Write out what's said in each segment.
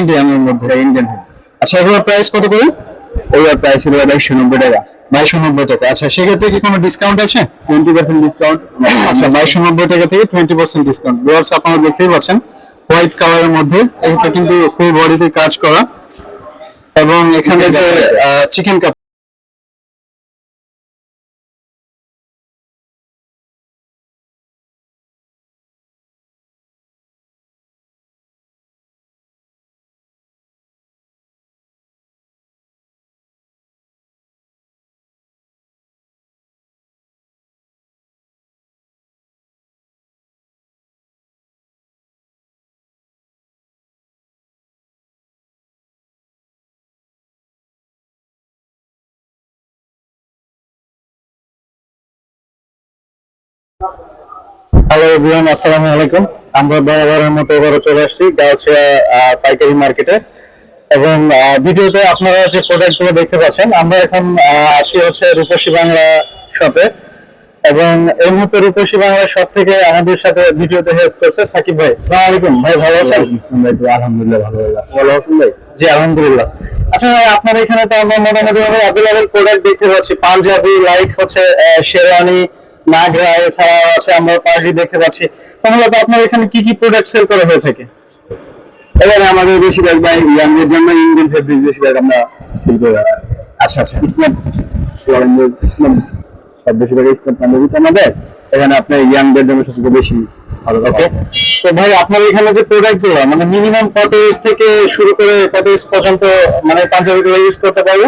ইন্ডিয়ানের মধ্যে ইন্ডিয়ান আচ্ছা এগুলোর প্রাইস কত করে? প্রাইস হলো বাইশশো নব্বই টাকা। বাইশশো নব্বই টাকা। আচ্ছা সেক্ষেত্রে কি কোনো ডিসকাউন্ট আছে? টোয়েন্টি পার্সেন্ট ডিসকাউন্ট আচ্ছা বাইশশো নব্বই টাকা থেকে টোয়েন্টি পার্সেন্ট ডিসকাউন্ট ব্লাউজ আপনারা দেখতেই পাচ্ছেন হোয়াইট কালারের মধ্যে এটা কিন্তু ফুল বডিতে কাজ করা। এবং এখানে যে চিকেন কাপ হ্যালো এভরিওয়ান আসসালামু আলাইকুম। আমরা বরাবরের মতো এবারও চলে আসছি গাউছিয়া পাইকারি মার্কেটে এবং ভিডিওতে আপনারা যে প্রোডাক্টগুলো দেখতে পাচ্ছেন আমরা এখন আছি হচ্ছে রূপসী বাংলা শপে এবং এই মুহূর্তে রূপসী বাংলা শপ থেকে আমাদের সাথে ভিডিওতে হেল্প করছে সাকিব ভাই। সালাম আলাইকুম ভাই ভালো আছেন? আলহামদুলিল্লাহ ভালো ভালো আছেন ভাই? জি আলহামদুলিল্লাহ। আচ্ছা ভাই আপনার এখানে তো আমরা মোটামুটি ভাবে অ্যাভেলেবেল প্রোডাক্ট দেখতে পাচ্ছি। পাঞ্জাবি লাইক হচ্ছে শেরওয়ানি নাগরা এছাড়াও আছে আমরা পার্টি দেখতে পাচ্ছি। তাহলে তো আপনার এখানে কি কি প্রোডাক্ট সেল করা হয়ে থাকে? এবারে আমাদের বেশিরভাগ ভাই ইয়াংদের জন্য ইন্ডিয়ান ফেব্রিক বেশিরভাগ আমরা সেল করে। আচ্ছা আচ্ছা। ইসলাম ইসলাম সব বেশিরভাগ ইসলাম পাঞ্জাবি তো আমাদের এখানে আপনার ইয়াংদের জন্য সবচেয়ে বেশি ভালো ওকে ওকে তো ভাই আপনার এখানে যে প্রোডাক্টগুলো মানে মিনিমাম কত এজ থেকে শুরু করে কত এজ পর্যন্ত মানে পাঞ্জাবি ইউজ করতে পারবে?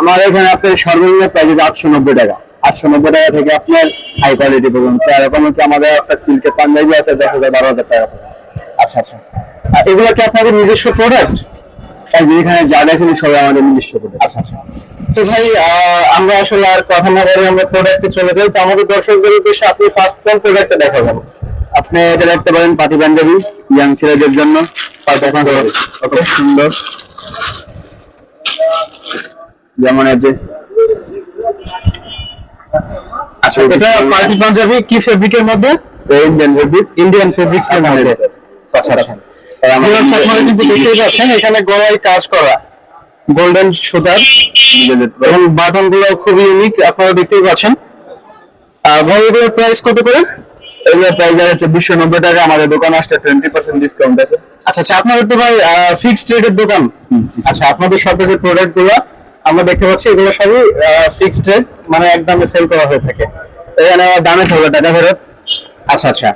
আমার এখানে আপনার সর্বনিম্ন প্রাইস আটশো নব্বই টাকা। আটশো নব্বই টাকা থেকে আপনার হাই কোয়ালিটি পর্যন্ত। এরকম হচ্ছে আমাদের একটা সিল্কের পাঞ্জাবি আছে দশ হাজার বারো হাজার টাকা। আচ্ছা আচ্ছা। আর এগুলো কি আপনাদের নিজস্ব প্রোডাক্ট যা সবাই আমাদের নিজস্ব প্রোডাক্ট আচ্ছা আচ্ছা। তো ভাই আমরা আসলে আর কথা না বলে আমরা প্রোডাক্টে চলে যাই। তো আমাদের দর্শকদের উদ্দেশ্যে আপনি ফার্স্ট কোন প্রোডাক্টটা দেখাবেন? আপনি এটা দেখতে পারেন পাতি পাঞ্জাবি ইয়াং ছেলেদের জন্য। কত সুন্দর। যেমন আছে আচ্ছা এটা পার্টি পাঞ্জাবি কি ফেব্রিকের মধ্যে? ইন্ডিয়ান ফেব্রিক ইন্ডিয়ান ফেব্রিক্স এর মধ্যে। আচ্ছা আচ্ছা। আপনারা আপনারা কিন্তু দেখতেই পাচ্ছেন এখানে গলায় কাজ করা। গোল্ডেন সুতার। এবং বাটনগুলো খুবই ইউনিক আপনারা দেখতেই পাচ্ছেন। আর প্রাইস কত করে? প্রাইস আছে নব্বই টাকা আমাদের দোকান আসলে টোয়েন্টি পার্সেন্ট ডিসকাউন্ট আছে। আচ্ছা আচ্ছা আপনাদের তো ভাই ফিক্সড রেটের দোকান। আচ্ছা আপনাদের যে প্রোডাক্টগুলো আমরা দেখতে পাচ্ছি এগুলো সবই ফিক্সড রেট মানে একদমে সেল করা হয়ে থাকে। এখানে দামে থাকবে টাকা ফেরত। আচ্ছা আচ্ছা।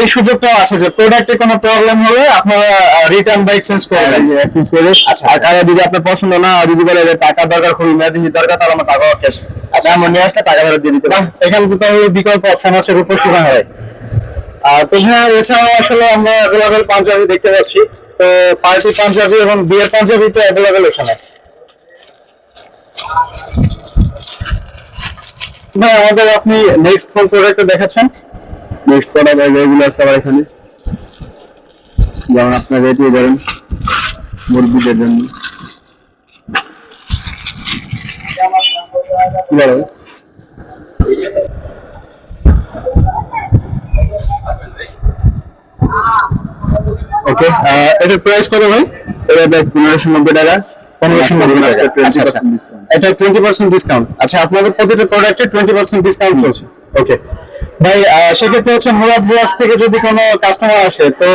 এই সুযোগটা আছে যে প্রোডাক্টে কোনো প্রবলেম হলে আপনারা রিটার্ন বা এক্সচেঞ্জ করবেন। এক্সচেঞ্জ করে আচ্ছা। আর যদি আপনার পছন্দ না হয়, যদি বলে যে টাকা দরকার খুব ইমার্জেন্সি দরকার তাহলে আমার টাকা ক্যাশ আচ্ছা আমার নিয়ে আসলে টাকা ফেরত দিয়ে দিতে এখানে তো তাহলে বিকল্প অপশন আছে রূপসী বাংলায়। আর তো হ্যাঁ এছাড়াও আসলে আমরা অ্যাভেলেবেল পাঞ্জাবি দেখতে পাচ্ছি। তো পার্টি পাঞ্জাবি এবং বিয়ের পাঞ্জাবি তো অ্যাভেলেবেল এখানে। ভাই আমাদের আপনি নেক্সট প্রোডাক্ট দেখাচ্ছেন নেক্সট প্রোডাক্ট এগুলো আছে আবার এখানে। যেমন আপনার রেডিও করেন মুরগিদের জন্য। ওকে এটার প্রাইস কত ভাই? এটা বেশ পনেরোশো নব্বই টাকা। পনেরোশো নব্বই টাকা। টোয়েন্টি আচ্ছা, আচ্ছা। পার্সেন্ট ডিসকাউন্ট এটা টোয়েন্টি পার্সেন্ট ডিসকাউন্ট আচ্ছা আপনাদের প্রতিটা প্রোডাক্টে টোয়েন্টি পার্সেন্ট ডিসকাউন্ট চলছে। ওকে ভাই সেক্ষেত্রে হচ্ছে মুরাদ ব্লগস থেকে যদি কোনো কাস্টমার আসে তো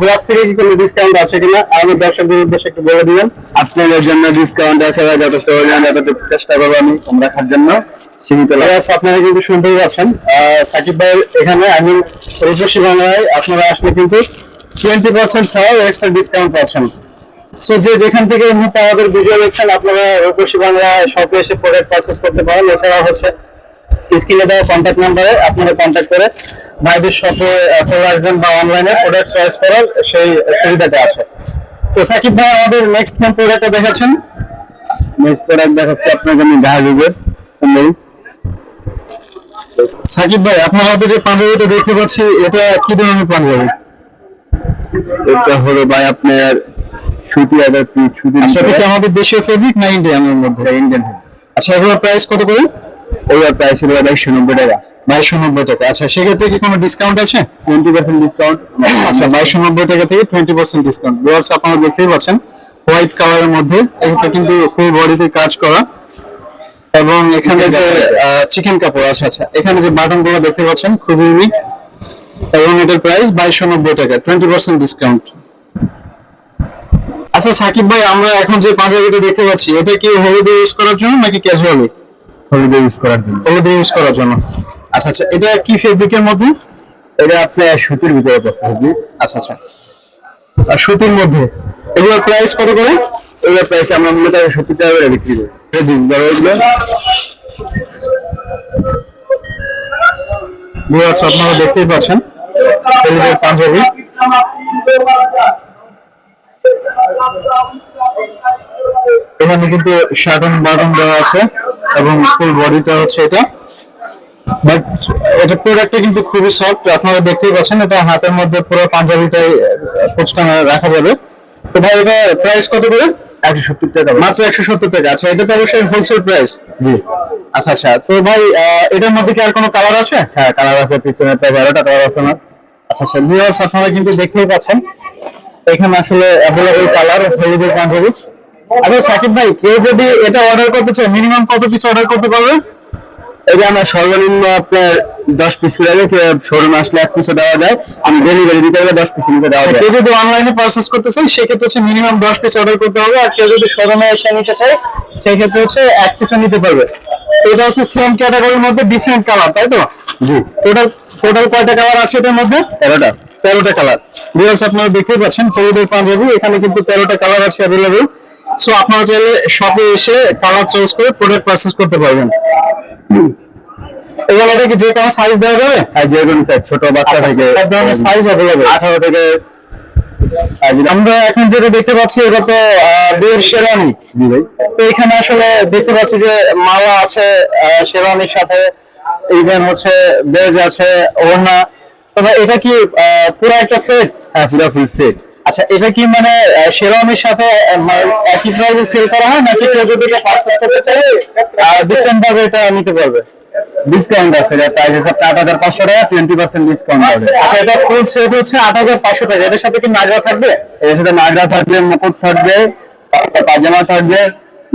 ব্লগস থেকে কি কোনো ডিসকাউন্ট আছে কিনা? আমাদের দর্শকদের উদ্দেশ্যে একটু বলে দিবেন। আপনাদের জন্য ডিসকাউন্ট আছে বা যথেষ্ট পরিমাণ যতটুকু চেষ্টা করব আমি কম রাখার জন্য। সীমিত। Yes, আপনারা কিন্তু শুনতেই পাচ্ছেন। সাকিব ভাই এখানে আমি রূপসী বাংলায় আপনারা আসলে কিন্তু টোয়েন্টি পার্সেন্ট ছাড়াও এক্সট্রা ডিসকাউন্ট পাচ্ছেন। সো যে যেখান থেকে এই মুহূর্তে আমাদের ভিডিও দেখছেন আপনারা রূপসী বাংলা শপে এসে প্রোডাক্ট পারচেস করতে পারেন। এছাড়াও হচ্ছে স্ক্রিনে দেওয়া কন্ট্যাক্ট নাম্বারে আপনারা কন্ট্যাক্ট করে ভাইদের শপে চলে আসবেন বা অনলাইনে প্রোডাক্ট চয়েস করার সেই সুবিধাটা আছে। তো সাকিব ভাই আমাদের নেক্সট কোন প্রোডাক্টটা দেখাচ্ছেন? নেক্সট প্রোডাক্ট দেখাচ্ছে আপনাকে আমি জাহাজের সাকিব ভাই আপনার হাতে যে পাঞ্জাবিটা দেখতে পাচ্ছি এটা কি ধরনের পাঞ্জাবি? এটা হলো ভাই আপনার সুতি আচ্ছা কি আমাদের দেশীয় ফেব্রিক না ইন্ডিয়ানের মধ্যে? ইন্ডিয়ান আচ্ছা এগুলোর প্রাইস কত করে? এগুলোর প্রাইস হলো বাইশশো নব্বই টাকা। বাইশশো নব্বই টাকা। আচ্ছা সেক্ষেত্রে কি কোনো ডিসকাউন্ট আছে? টোয়েন্টি পার্সেন্ট ডিসকাউন্ট আচ্ছা বাইশশো নব্বই টাকা থেকে টোয়েন্টি পার্সেন্ট ডিসকাউন্ট আপনারা দেখতেই পাচ্ছেন হোয়াইট কালারের মধ্যে এটা কিন্তু ফুল বডিতে কাজ করা। এবং এখানে যে চিকেন কাপড় আছে আচ্ছা এখানে যে বাটনগুলো দেখতে পাচ্ছেন খুবই ইউনিক এবং এটার প্রাইস বাইশশো নব্বই টাকা টোয়েন্টি পার্সেন্ট ডিসকাউন্ট আচ্ছা সাকিব ভাই আমরা এখন যে পাঞ্জাবিটা দেখতে পাচ্ছি এটা কি হলুদে ইউজ করার জন্য নাকি ক্যাজুয়ালি হলিডে ইউজ করার জন্য। হলুদে ইউজ করার জন্য। আচ্ছা আচ্ছা এটা কি ফেব্রিকের মধ্যে? এটা আপনার সুতির ভিতরে পড়ছে আচ্ছা আচ্ছা। আর সুতির মধ্যে? এগুলোর প্রাইস কত করে? এগুলোর প্রাইস আমরা মূলত সত্তর টাকা করে বিক্রি করি। আপনারা দেখতেই পাচ্ছেন। পাঞ্জাবি। এখানে কিন্তু শার্টন বাটন দেওয়া আছে এবং ফুল বডিটা হচ্ছে এটা। বাট এটা প্রোডাক্টটা কিন্তু খুবই সফট আপনারা দেখতেই পাচ্ছেন এটা হাতের মধ্যে পুরো পাঞ্জাবিটাই কুচকানো রাখা যাবে। তো ভাই এটা প্রাইস কত করে? একশো সত্তর টাকা মাত্র একশো সত্তর টাকা। আচ্ছা এটা তো অবশ্যই হোলসেল প্রাইস জি। আচ্ছা আচ্ছা তো ভাই এটার মধ্যে কি আর কোনো কালার আছে? হ্যাঁ কালার আছে পিছনে প্রায় বারোটা কালার আছে আমার। আচ্ছা আচ্ছা আপনারা কিন্তু দেখতেই পাচ্ছেন। এখানে আসলে অ্যাভেলেবল কালার হলুদের পাঞ্জাবি। আচ্ছা সাকিব ভাই কেউ যদি এটা অর্ডার করতে চায় মিনিমাম কত পিস অর্ডার করতে পারবে? এই যে আমরা সর্বনিম্ন আপনার দশ পিস করে শোরুম আসলে এক পিসে দেওয়া যায়। আমি ডেলিভারি দিতে গেলে দশ পিস নিচে দেওয়া যায়। কেউ যদি অনলাইনে পারচেস করতে চায় সেক্ষেত্রে হচ্ছে মিনিমাম দশ পিস অর্ডার করতে হবে আর কেউ যদি শোরুমে এসে নিতে চায় সেক্ষেত্রে হচ্ছে এক পিসও নিতে পারবে। এটা হচ্ছে সেম ক্যাটাগরির মধ্যে ডিফারেন্ট কালার তাই তো? জি। টোটাল টোটাল কয়টা কালার আছে এটার মধ্যে? তেরোটা। তেরোটা কালার ভিউয়ার্স আপনারা দেখতেই পাচ্ছেন হলুদের পাঞ্জাবি এখানে কিন্তু তেরোটা কালার আছে অ্যাভেলেবল সো আপনারা চাইলে শপে এসে কালার চয়েস করে প্রোডাক্ট পারচেস করতে পারবেন। এবং এটা কি যে কোনো সাইজ দেওয়া যাবে? আর যে কোনো size, ছোট বাচ্চা থেকে সব ধরনের সাইজ অ্যাভেলেবল আঠারো থেকে আমরা এখন যেটা দেখতে পাচ্ছি এটা তো বিয়ের শেরানি তো এখানে আসলে দেখতে পাচ্ছি যে মালা আছে আহ, শেরওয়ানির সাথে ইভেন হচ্ছে বেজ আছে ওড়না। তবে এটা কি পুরো একটা সেট হ্যাঁ পুরো ফুল সেট আচ্ছা এটা কি মানে শেরওয়ানির সাথে মানে একই প্রাইসে সেল করা হয় নাকি কেউ যদি এটা পারচেজ করতে চায় ভাবে এটা নিতে পারবে? ডিসকাউন্ট আছে এটা প্রাইস আছে আট হাজার পাঁচশো টাকা টোয়েন্টি পার্সেন্ট ডিসকাউন্ট হবে। আচ্ছা এটা ফুল সেট হচ্ছে আট হাজার পাঁচশো টাকা। এটার সাথে কি নাগরা থাকবে? এর সাথে নাগরা থাকবে মুকুট থাকবে তারপর পাজামা থাকবে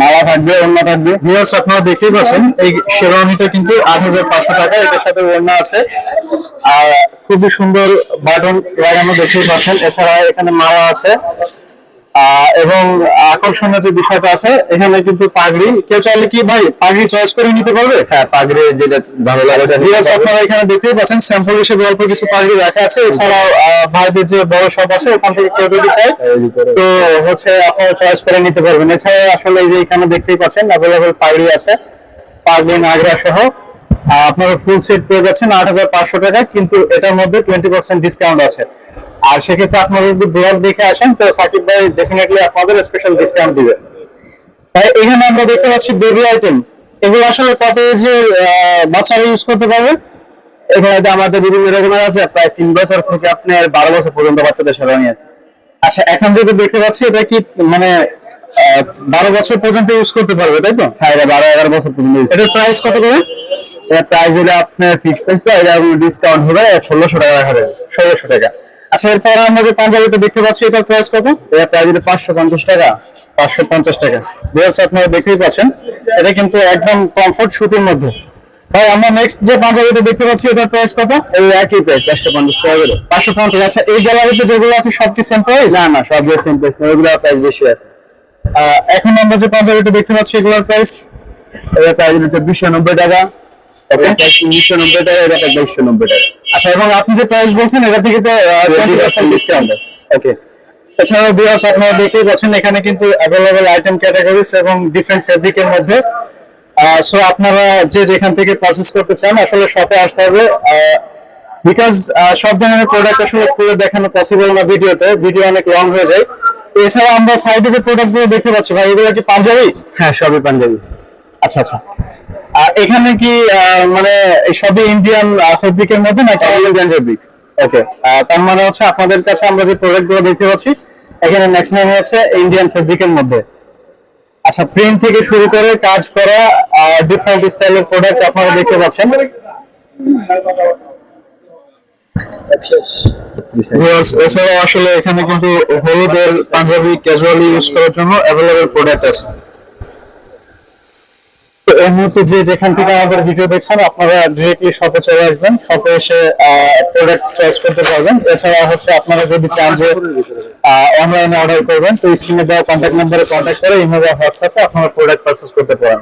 মালা থাকবে, ওড়না থাকবে। ভিউয়ার্স আপনারা দেখতেই পাচ্ছেন, এই শেরওয়ানিটা কিন্তু আট হাজার পাঁচশো টাকা, এটার সাথে ওড়না আছে। আর খুবই সুন্দর বাটন লাগানো দেখতেই পাচ্ছেন। এছাড়া এখানে মালা আছে। এবং আকর্ষণীয় যে বিষয়টা আছে এখানে কিন্তু পাগড়ি কেউ চাইলে কি ভাই পাগড়ি চয়েস করে নিতে পারবে? হ্যাঁ পাগড়ি যেটা ভালো লাগে আপনারা এখানে দেখতেই পাচ্ছেন স্যাম্পল হিসেবে অল্প কিছু পাগড়ি রাখা আছে। এছাড়াও ভাইদের যে বড় শপ আছে ওখান থেকে কেউ যদি চায় তো হচ্ছে আপনারা চয়েস করে নিতে পারবেন। এছাড়া আসলে যে এখানে দেখতেই পাচ্ছেন অ্যাভেলেবল পাগড়ি আছে পাগড়ি নাগরা সহ। আপনারা ফুল সেট পেয়ে যাচ্ছেন আট হাজার পাঁচশো টাকা কিন্তু এটার মধ্যে টোয়েন্টি পার্সেন্ট ডিসকাউন্ট আছে। আর সেক্ষেত্রে আপনারা যদি ব্লগ দেখে আসেন তো সাকিব ভাই ডেফিনেটলি আপনাদের স্পেশাল ডিসকাউন্ট দিবে। তাই এখানে আমরা দেখতে পাচ্ছি বেবি আইটেম এগুলো আসলে কত এজের বাচ্চারা ইউজ করতে পারবে? এখানে আমাদের বিভিন্ন রকমের আছে। প্রায় তিন বছর থেকে আপনার বারো বছর পর্যন্ত বাচ্চাদের শেরওয়ানি আছে। আচ্ছা এখন যেটা দেখতে পাচ্ছি এটা কি মানে বারো বছর পর্যন্ত ইউজ করতে পারবে তাই তো? হ্যাঁ এটা বারো এগারো বছর পর্যন্ত এটার প্রাইস কত করে? এটা প্রাইস হলে আপনার ফিক্স প্রাইস তো এটা ডিসকাউন্ট হবে ষোলোশো টাকা রাখা যাবে ষোলোশো টাকা। আচ্ছা এরপর আমরা যে পাঞ্জাবিটা দেখতে পাচ্ছি এটার প্রাইস কত? এটা প্রাইস হলে পাঁচশো পঞ্চাশ টাকা। পাঁচশো পঞ্চাশ টাকা। বিয়ার্স আপনারা দেখতেই পাচ্ছেন এটা কিন্তু একদম কমফোর্ট সুতির মধ্যে। ভাই আমরা নেক্সট যে পাঞ্জাবিটা দেখতে পাচ্ছি এটার প্রাইস কত? এই একই প্রাইস পাঁচশো পঞ্চাশ টাকা করে। পাঁচশো পঞ্চাশ আচ্ছা এই গ্যালারিতে যেগুলো আছে সব কি সেম প্রাইস না না সব সেম প্রাইস না ওইগুলো প্রাইস বেশি আছে। এখন আমরা যে পাঞ্জাবিটা দেখতে পাচ্ছি এগুলোর প্রাইস এটা প্রাইস হলে চব্বিশশো নব্বই টাকা। উনিশশো নব্বই টাকা এটা প্রাইস নব্বই টাকা। আচ্ছা এবং আপনি যে প্রাইস বলছেন এটা থেকে তো টোয়েন্টি পার্সেন্ট ডিসকাউন্ট আছে। ওকে এছাড়াও বিয়াস আপনারা দেখতেই পাচ্ছেন এখানে কিন্তু অ্যাভেলেবল আইটেম ক্যাটাগরিজ এবং ডিফারেন্ট ফেব্রিকের মধ্যে। সো আপনারা যে যেখান থেকে পারচেস করতে চান আসলে শপে আসতে হবে। বিকজ সব ধরনের প্রোডাক্ট আসলে খুলে দেখানো পসিবল না ভিডিওতে ভিডিও অনেক লং হয়ে যায়। এছাড়া আমরা সাইডে যে প্রোডাক্টগুলো দেখতে পাচ্ছি ভাই এগুলো কি পাঞ্জাবি? হ্যাঁ সবই পাঞ্জাবি। আচ্ছা আচ্ছা। আর এখানে কি মানে এই সবই ইন্ডিয়ান ফেব্রিকের মধ্যে নাকি? ইন্ডিয়ান ফেব্রিক্স ওকে তার মানে হচ্ছে আপনাদের কাছে আমরা যে প্রোডাক্টগুলো দেখতে পাচ্ছি এখানে ম্যাক্সিমাম হচ্ছে ইন্ডিয়ান ফেব্রিকের মধ্যে। আচ্ছা প্রিন্ট থেকে শুরু করে কাজ করা ডিফারেন্ট স্টাইলের প্রোডাক্ট আপনারা দেখতে পাচ্ছেন। এছাড়াও আসলে এখানে কিন্তু হলুদের পাঞ্জাবি ক্যাজুয়ালি ইউজ করার জন্য অ্যাভেলেবল প্রোডাক্ট আছে। তো এই মুহূর্তে যে যেখান থেকে আমাদের ভিডিও দেখছেন, আপনারা ডিরেক্টলি শপে চলে আসবেন। শপে এসে প্রোডাক্ট চয়েস করতে পারবেন। এছাড়া হচ্ছে আপনারা যদি চান যে অনলাইনে অর্ডার করবেন, তো স্ক্রিনে দেওয়া কন্ট্যাক্ট নাম্বারে কন্ট্যাক্ট করে ইমেল বা হোয়াটসঅ্যাপে আপনারা প্রোডাক্ট পারচেস করতে পারেন।